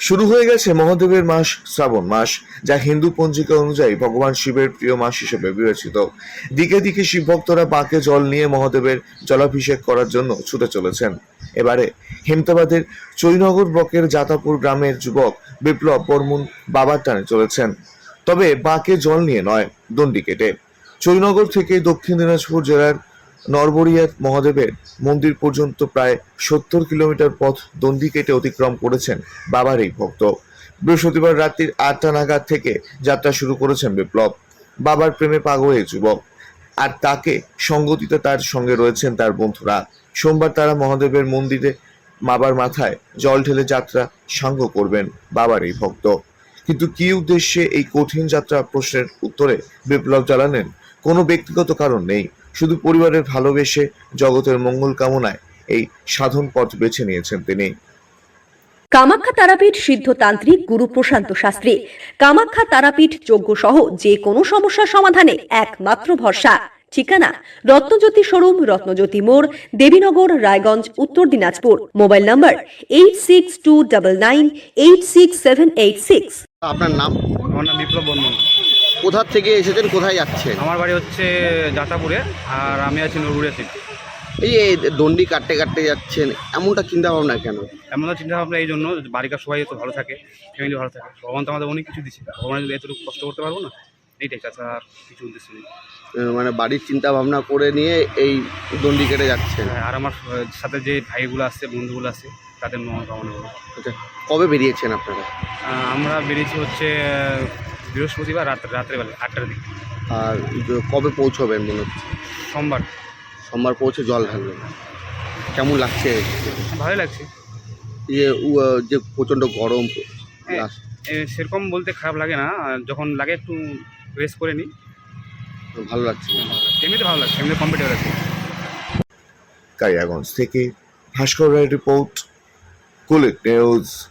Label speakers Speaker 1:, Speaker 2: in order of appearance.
Speaker 1: শুরু হয়ে গেছে মহাদেবের মাস, শ্রাবণ মাস, যা হিন্দু পঞ্জিকা অনুযায়ী ভগবান শিবের প্রিয় মাস হিসেবে বিবেচিত। দিকে দিকে শিব ভক্তরা বাঁকে জল নিয়ে মহাদেবের জলাভিষেক করার জন্য ছুটে চলেছেন। এবারে হেমতাবাদের চৈনগর ব্লকের জাতাপুর গ্রামের যুবক বিপ্লব বর্মন বাবার টানে চলেছেন। তবে বাঁকে জল নিয়ে নয়, দণ্ডি কেটে। চৈনগর থেকে দক্ষিণ দিনাজপুর জেলার নরবরিয়াত মহাদেবের মন্দির পর্যন্ত প্রায় সত্তর কিলোমিটার পথ দণ্ডি কেটে অতিক্রম করেছেন বাবার এই ভক্ত। বৃহস্পতিবার রাত্রির আটটা নাগাদ থেকে যাত্রা শুরু করেছেন বিপ্লব। বাবার প্রেমে পাগল এই যুবক। আর তাকে সঙ্গতিতে তার সঙ্গে রয়েছেন তার বন্ধুরা। সোমবার তারা মহাদেবের মন্দিরে বাবার মাথায় জল ঢেলে যাত্রা সাঙ্গ করবেন বাবার এই ভক্ত। কিন্তু কি উদ্দেশ্যে এই কঠিন যাত্রা প্রশ্নের উত্তরে বিপ্লব জানালেন, কোনো ব্যক্তিগত কারণ নেই। শুধু পরিবারের ভালোবেসে জগতের মঙ্গল কামনায় এই সাধন পথ বেছে নিয়েছেন তিনি।
Speaker 2: কামাখ্যা তারাপীঠ সিদ্ধতান্ত্রিক গুরু প্রশান্ত শাস্ত্রী। কামাখ্যা তারাপীঠ যজ্ঞ সহ যে কোনো সমস্যার সমাধানে একমাত্র ভরসা। ঠিকানা রত্নজ্যোতি শোরুম রত্নজ্যোতি মোড় Devinagar Raiganj Uttar Dinajpur. Mobile number eight six two double nine eight six seven eight six
Speaker 3: আপনার নাম?
Speaker 4: আমার নাম বিপ্লব বর্মন।
Speaker 3: কোথা থেকে এসেছেন কোথায় যাচ্ছেন?
Speaker 4: আমার বাড়ি হচ্ছে যাতাপুরে আর আমি আছি নরুড়িয়া থেকে
Speaker 3: এই যে দণ্ডি কাটতে কাটতে যাচ্ছেন এমনটা চিন্তা ভাবনা কেন?
Speaker 4: এমনটা চিন্তা ভাবনা এই জন্য বাড়িকার সবাই তো ভালো থাকে ফ্যামিলি ভালো থাকে। ভগবান তো আমাদের অনেক কিছু দিচ্ছে ভগবান যদি এতটুকু কষ্ট করতে পারব না এইটাই তাছাড়া আর কিছু উদ্দেশ্য নেই।
Speaker 3: মানে বাড়ির চিন্তা ভাবনা করে নিয়ে এই দণ্ডি কেটে যাচ্ছেন?
Speaker 4: হ্যাঁ, আর আমার সাথে যে ভাইগুলো আছে বন্ধুগুলো আছে তাদের মঙ্গল কামনা করব
Speaker 3: আচ্ছা কবে বেরিয়েছেন আপনারা?
Speaker 4: আমরা বেরিয়েছি হচ্ছে বৃহস্পতিবার রাত রাত্রেবেলা আটটার দিকে।
Speaker 3: আর কবে পৌঁছবেন মনে হচ্ছে?
Speaker 4: সোমবার।
Speaker 3: সোমবার পৌঁছে জল ঢালবেন কেমন লাগছে?
Speaker 4: ভালোই লাগছে।
Speaker 3: যে উ- যে প্রচণ্ড গরম
Speaker 4: হ্যাঁ। সেরকম বলতে খারাপ লাগে না। আর যখন লাগে একটু রেস্ট করে নিই।
Speaker 3: ভালো লাগছে।
Speaker 4: এমনিতে ভালো লাগছে এমনিতে কমফর্টেবল আছে।
Speaker 1: কালিয়াগঞ্জ থেকে ভাস্কর রায়ের রিপোর্ট কুলিক নিউজ